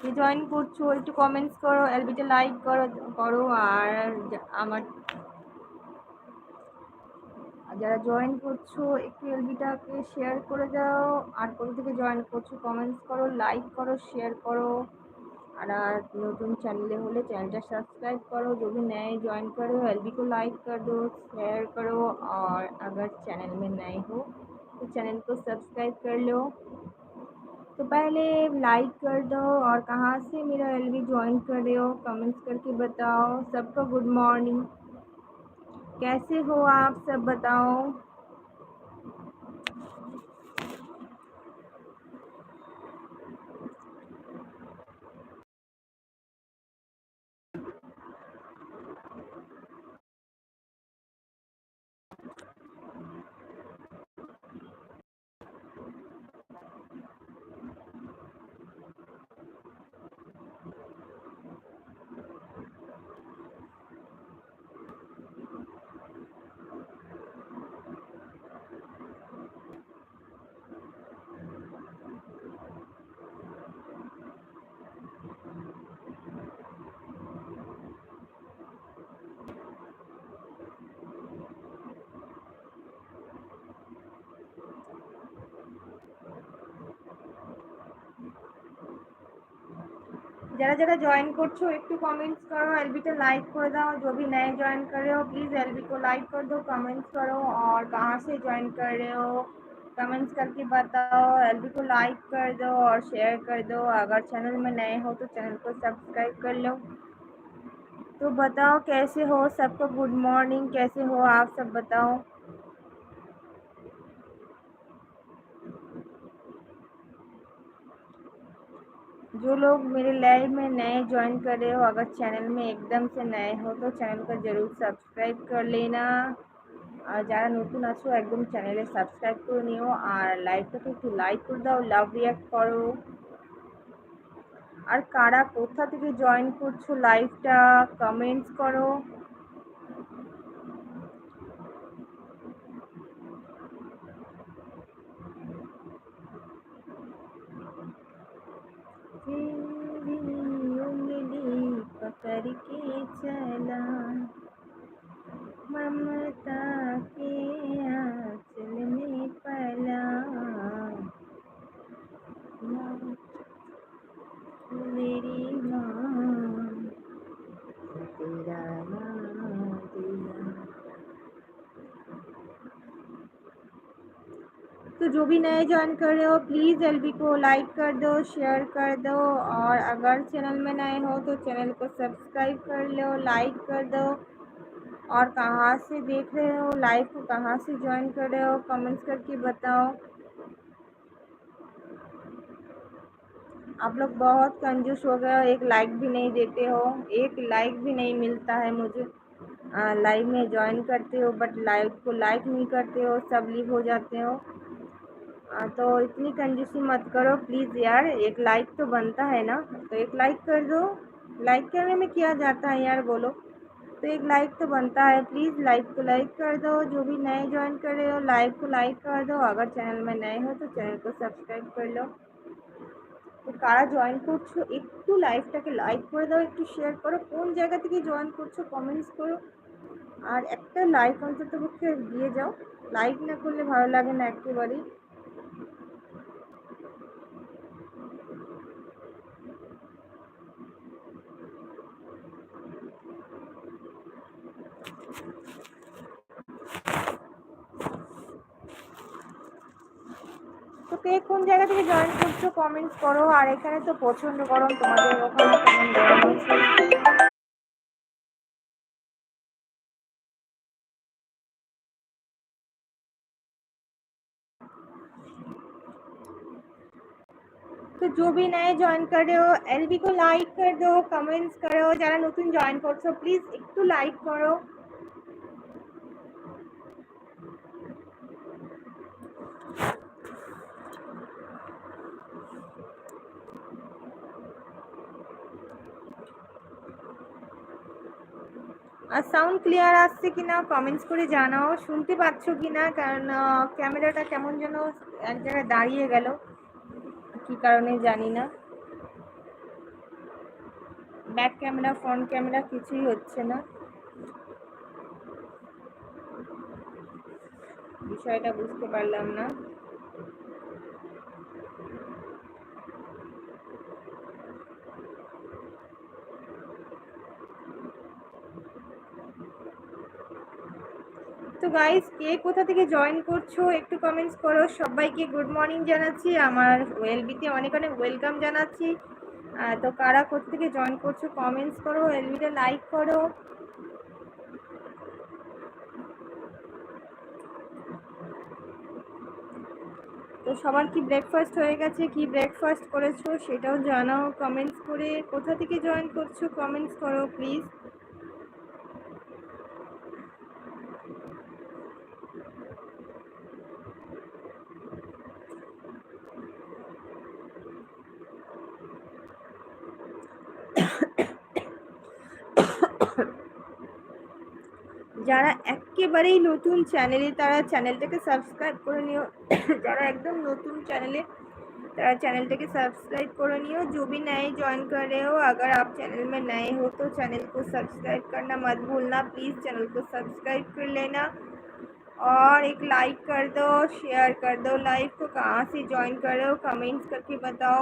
কে join করছো একটু comments করো এলবিটা লাইক করো করো আর আমার যারা জয়েন করছো একটু এলবিটাকে শেয়ার করে দাও আর কোথা থেকে জয়েন করছো কমেন্টস করো লাইক করো শেয়ার করো আর नतून चैनल होले चैनल सब्सक्राइब करो जो भी नए ज्वाइन करो एलबी को लाइक कर दो शेयर करो और अगर चैनल में नए हो तो चैनल को सब्सक्राइब कर लो तो पहले लाइक कर दो और कहाँ से मेरा एल वी ज्वाइन कर रहे हो? कमेंट्स करके बताओ। सबको गुड मॉर्निंग कैसे हो आप? सब बताओ। যারা যারা ज्वाइन করছো একটু कमेंट्स करो एलबी को लाइक कर दो जो भी नए ज्वाइन कर रहे हो प्लीज़ एलबी को लाइक कर दो कमेंट्स करो और कहाँ से ज्वाइन कर रहे हो कमेंट्स करके बताओ एलबी को लाइक कर दो और शेयर कर दो अगर चैनल में नए हो तो चैनल को सब्सक्राइब कर लो तो बताओ कैसे हो सबको गुड मॉर्निंग कैसे हो आप सब बताओ जो लोग मेरे लाइव में नए ज्वाइन कर रहे हो अगर चैनल में एकदम से नए हो तो चैनल को ज़रूर सब्सक्राइब कर लेना আর যারা নতুন আছো একদম চ্যানেলে সাবস্ক্রাইব করে নিও আর লাইভটাকে একটু লাইক করে দাও লাভ রিয়াক্ট করো আর কারা কোথা থেকে জয়েন করছো লাইভটা কমেন্টস করো पकड़ के चला। ममता के आंचल में पला मेरी माँ तेरा नाम दिया तो जो भी नए ज्वाइन कर रहे हो प्लीज़ एलबी को लाइक कर दो शेयर कर दो और अगर चैनल में नए हो तो चैनल को सब्सक्राइब कर लो लाइक कर दो। और कहाँ से देख रहे हो लाइव को कहाँ से ज्वाइन कर रहे हो कमेंट्स करके बताओ। आप लोग बहुत कंजूस हो गए हो, एक लाइक भी नहीं देते हो, एक लाइक भी नहीं मिलता है मुझे। लाइव में ज्वाइन करते हो बट लाइव को लाइक नहीं करते हो, सब लीव हो जाते हो। तो इतनी कंजूसी मत करो प्लीज़ यार एक लाइक तो बनता है ना तो एक लाइक कर दो लाइक करने में किया जाता है यार बोलो तो एक लाइक तो बनता है प्लीज़ लाइक को लाइक कर दो जो भी नए ज्वाइन कर रहे हो लाइक को लाइक कर दो अगर चैनल में नए हो तो चैनल को सब्सक्राइब कर लो তো কারা জয়েন করছো একটু লাইভটাকে লাইক করে দাও একটু শেয়ার করো কোন জায়গা থেকে জয়েন করছো কমেন্টস করো আর একটা লাইক অন্তত পক্ষে দিয়ে যাও লাইক না করলে ভালো লাগে না একেবারেই কে কোন জায়গা থেকে জয়েন করছো কমেন্টস করো আর এখানে তো প্রচন্ড গরম তোমাদের ওখানে কেমন গরম হচ্ছে तो जो भी नए ज्वाइन कर रहे हो एलबी को लाइक कर दो कमेंट्स करो যারা নতুন জয়েন করছো প্লিজ একটু লাইক করো আর সাউন্ড ক্লিয়ার আসছে কিনা কমেন্টস করে জানাও। শুনতে পাচ্ছ কিনা? কারণ ক্যামেরাটা কেমন যেন এক জায়গায় দাঁড়িয়ে গেল। কি কারণে জানি না। ব্যাক ক্যামেরা ফ্রন্ট ক্যামেরা কিছুই হচ্ছে না। বিষয়টা বুঝতে পারলাম না। তো গাইস কে কোথা থেকে জয়েন করছ একটু কমেন্টস করো। সবাইকে গুড মর্নিং জানাচ্ছি। আমার ওয়েলবিতে অনেক অনেক ওয়েলকাম জানাচ্ছি। তো কারা কোথা থেকে জয়েন করছ কমেন্টস করো ওয়েলবিটা লাইক করো। তো সবার কি ব্রেকফাস্ট হয়ে গেছে, কি ব্রেকফাস্ট করেছ সেটাও জানাও কমেন্টস করে। কোথা থেকে জয়েন করছ কমেন্টস করো প্লিজ একেবারেই नतून চ্যানেলে তারা चैनल के सबसक्राइब कर যারা একদম নতুন চ্যানেলে তারা चैनल के सब्सक्राइब कर नियो जो भी नए ज्वाइन कर रहे हो अगर आप चैनल में नए हो तो चैनल को सब्सक्राइब करना मत भूलना प्लीज़ चैनल को सब्सक्राइब कर लेना और एक लाइक कर दो शेयर कर दो। लाइव को कहाँ से ज्वाइन कर रहे हो? कमेंट्स करके बताओ।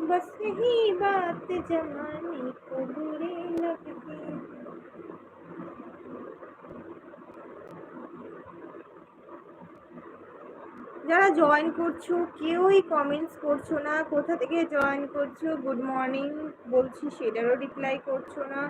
बस यही बात जमाने को बुरी लगती যারা জয়েন করছো কেউই কমেন্টস করছো না কোথা থেকে জয়েন করছো গুড মর্নিং বলছি সেটারও রিপ্লাই করছো না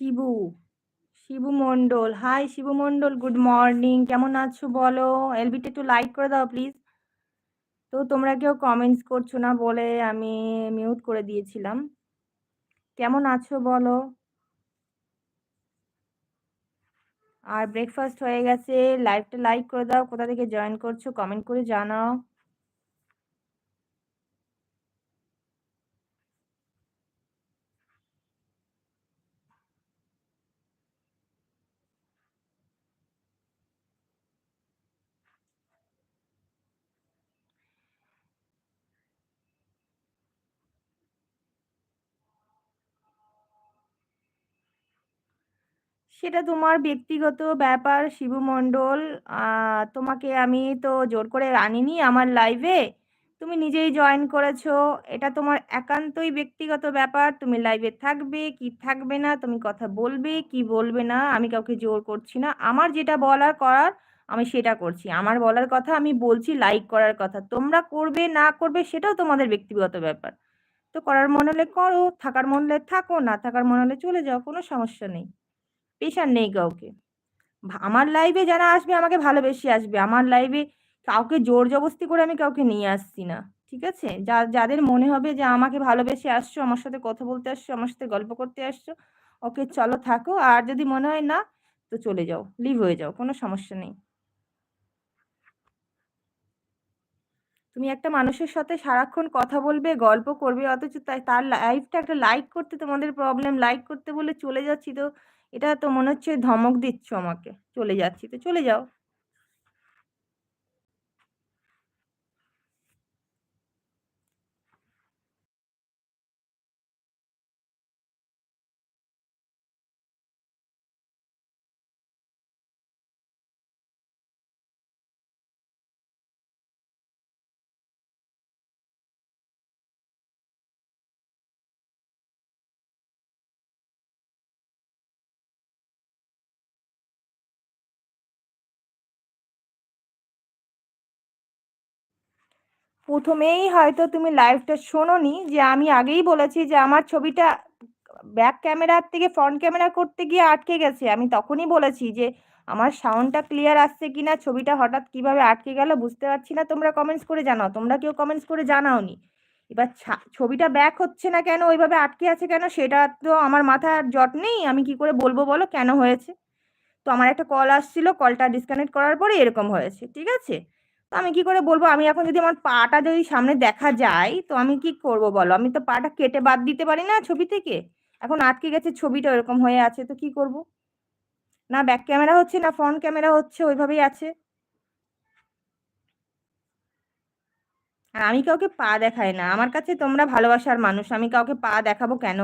Shibu Shibu Mondal. Hi Shibu Mondal good morning কেমন আছো বলো? এলবিটা একটু লাইক করে দাও প্লিজ তো তোমরা কেউ কমেন্টস করছ না বলে আমি মিউট করে দিয়েছিলাম। কেমন আছো বলো? আর ব্রেকফাস্ট হয়ে গেছে। লাইভটা লাইক করে দাও। কোথা থেকে জয়েন করছ? কমেন্ট করে জানাও। সেটা তোমার ব্যক্তিগত ব্যাপার, শিবু মণ্ডল। তোমাকে আমি তো জোর করে আনিনি আমার লাইভে তুমি নিজেই জয়েন করেছ। এটা তোমার একান্তই ব্যক্তিগত ব্যাপার। তুমি লাইভে থাকবে, কি থাকবে না, তুমি কথা বলবে, কি বলবে না, আমি কাউকে জোর করছি না। আমার যেটা বলার করার, আমি সেটা করছি। আমার বলার কথা আমি বলছি লাইক করার কথা। তোমরা করবে, না করবে, সেটাও তোমাদের ব্যক্তিগত ব্যাপার। তো করার মনে হলে করো, থাকার মনে হলে থাকো, না থাকার মনে হলে চলে যাও, কোনো সমস্যা নেই। পেশার নেই কাউকে। আমার লাইভে যারা আসবে আমাকে ভালোবেসে আসবে। আমার লাইভে কাউকে জোর জবস্তি করে আমি কাউকে নিয়ে আসছি না, ঠিক আছে? যা, যাদের মনে হবে যে আমাকে ভালোবেসে আসছো, আমার সাথে কথা বলতে আসছো, আমার সাথে গল্প করতে আসছো, ওকে চলো থাকো। আর যদি মনে হয় না, তো চলে যাও লিভ হয়ে যাও, কোনো সমস্যা নেই। তুমি একটা মানুষের সাথে সারাক্ষণ কথা বলবে, গল্প করবে, অথচ তার লাইফটা একটা লাইক করতে তোমাদের প্রবলেম লাইক করতে বলে চলে যাচ্ছি তো। এটা তো মনে হচ্ছে ধমক দিচ্ছ আমাকে। চলে যাচ্ছি তো চলে যাও। প্রথমেই হয়তো তুমি লাইভটা শোনোনি যে আমি আগেই বলেছি যে আমার ছবিটা ব্যাক ক্যামেরার থেকে ফ্রন্ট ক্যামেরা করতে গিয়ে আটকে গেছে। আমি তখনই বলেছি যে আমার সাউন্ডটা ক্লিয়ার আসছে কিনা, ছবিটা হঠাৎ কীভাবে আটকে গেল বুঝতে পারছি না। তোমরা কমেন্টস করে জানাও। তোমরা কেউ কমেন্টস করে জানাওনি। এবার ছবিটা ব্যাক হচ্ছে না কেন? ওইভাবে আটকে আছে কেন? সেটা তো আমার মাথার জট নেই। আমি কি করে বলব বলো? কেন হয়েছে? তো আমার একটা কল আসছিল। কলটা ডিসকানেক্ট করার পরে এরকম হয়েছে। ঠিক আছে? তো আমি কি করে বলব? আমি এখন যদি আমার পাটা যদি সামনে দেখা যায়, তো আমি কি করব বলো? আমি তো পাটা কেটে বাদ দিতে পারি না ছবি থেকে? এখন আটকে গেছে ছবিটা এরকম হয়ে আছে, তো কি করব? না ব্যাক ক্যামেরা হচ্ছে, না ফ্রন্ট ক্যামেরা হচ্ছে, ওইভাবেই আছে। আর আমি কাউকে পা দেখাই না। আমার কাছে তোমরা ভালোবাসার মানুষ, আমি কাউকে পা দেখাবো কেন?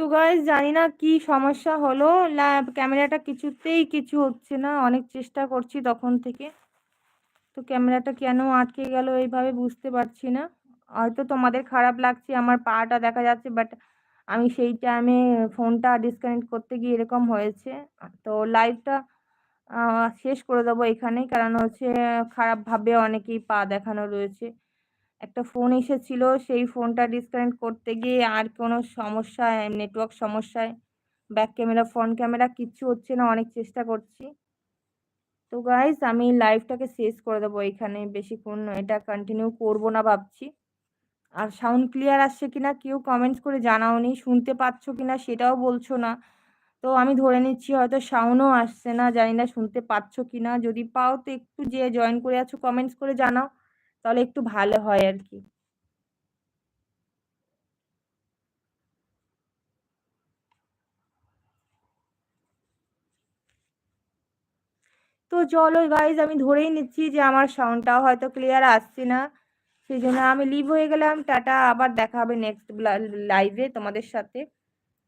তো গাইজ জানি না কি সমস্যা হলো। ক্যামেরাটা কিছুতেই কিছু হচ্ছে না। অনেক চেষ্টা করছি তখন থেকে। তো ক্যামেরাটা কেন আটকে গেল এইভাবে বুঝতে পারছি না। হয়তো তোমাদের খারাপ লাগছে আমার পাটা দেখা যাচ্ছে বাট আমি সেই টাইমে ফোনটা ডিসকানেক্ট করতে গিয়ে এরকম হয়েছে। তো লাইভটা শেষ করে দেবো এখানেই। কারণ হচ্ছে খারাপভাবে অনেকেই পা দেখানো রয়েছে। একটা ফোন এসেছিল, সেই ফোনটা ডিসকানেক্ট করতে গিয়ে আর কোনো সমস্যায় নেটওয়ার্ক সমস্যায় ব্যাক ক্যামেরা ফ্রন্ট ক্যামেরা কিচ্ছু হচ্ছে না, অনেক চেষ্টা করছি। তো গাইজ আমি লাইভটাকে শেষ করে দেবো এখানে বেশিক্ষণ, এটা কন্টিনিউ করব না ভাবছি। আর সাউন্ড ক্লিয়ার আসছে কিনা কেউ কমেন্টস করে জানাওনি শুনতে পাচ্ছ কিনা সেটাও বলছো না। তো আমি ধরে নিচ্ছি হয়তো সাউন্ডও আসছে না, জানি না শুনতে পাচ্ছ কিনা, যদি পাও তো একটু যে জয়েন করে আছো কমেন্টস করে জানাও। তাহলে একটু ভালো হয় আর কি। তো চলো গাইজ আমি ধরেই নিচ্ছি যে আমার সাউন্ডটাও হয়তো ক্লিয়ার আসছে না। সেই জন্য আমি লিভ হয়ে গেলাম। টাটা, আবার দেখা হবে নেক্সট লাইভে তোমাদের সাথে।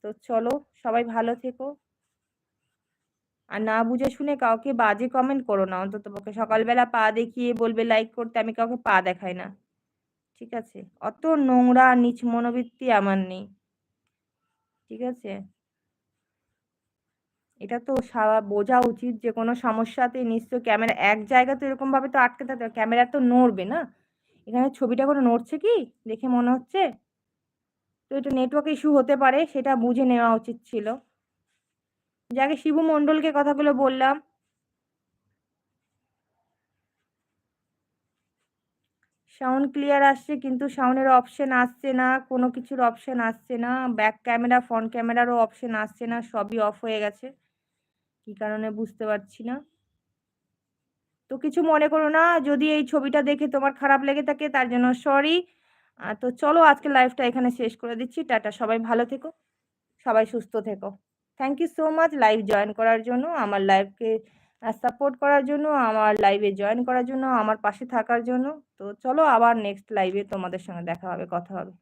তো চলো, সবাই ভালো থেকো। আর না বুঝে শুনে কাউকে বাজে কমেন্ট করো না। অন্তত পক্ষে সকালবেলা পা দেখিয়ে বলবে লাইক করতে আমি কাউকে পা দেখাই না। ঠিক আছে? অত নোংরা, নিচ মনোবৃত্তি আমার নেই। ঠিক আছে? এটা তো বোঝা উচিত যে কোনো সমস্যাতে নিশ্চয় ক্যামেরা এক জায়গা তো এরকমভাবে তো আটকে থাকতে ক্যামেরা তো নড়বে না। এখানে ছবিটা কোনো নড়ছে কি? দেখে মনে হচ্ছে? তো এটা নেটওয়ার্ক ইস্যু হতে পারে, সেটা বুঝে নেওয়া উচিত ছিল। যাকে শিবু মণ্ডলকে কথাগুলো বললাম। সাউন্ড ক্লিয়ার আসছে, কিন্তু সাউন্ডের অপশন আসছে না, কোনো কিছুর অপশন আসছে না ব্যাক ক্যামেরা ফ্রন্ট ক্যামেরারও অপশন আসছে না, সবই অফ হয়ে গেছে। কি কারণে বুঝতে পারছি না। তো কিছু মনে করো না, যদি এই ছবিটা দেখে তোমার খারাপ লেগে থাকে, তার জন্য সরি তো চলো আজকে লাইফটা এখানে শেষ করে দিচ্ছি। টাটা, সবাই ভালো থেকো, সবাই সুস্থ থেকো। Thank you so much live join করার জন্য, আমার লাইভকে সাপোর্ট করার জন্য, আমার লাইভে জয়েন করার জন্য, আমার পাশে থাকার জন্য। তো চলো আবার নেক্সট লাইভে তোমাদের সঙ্গে দেখা হবে, কথা হবে।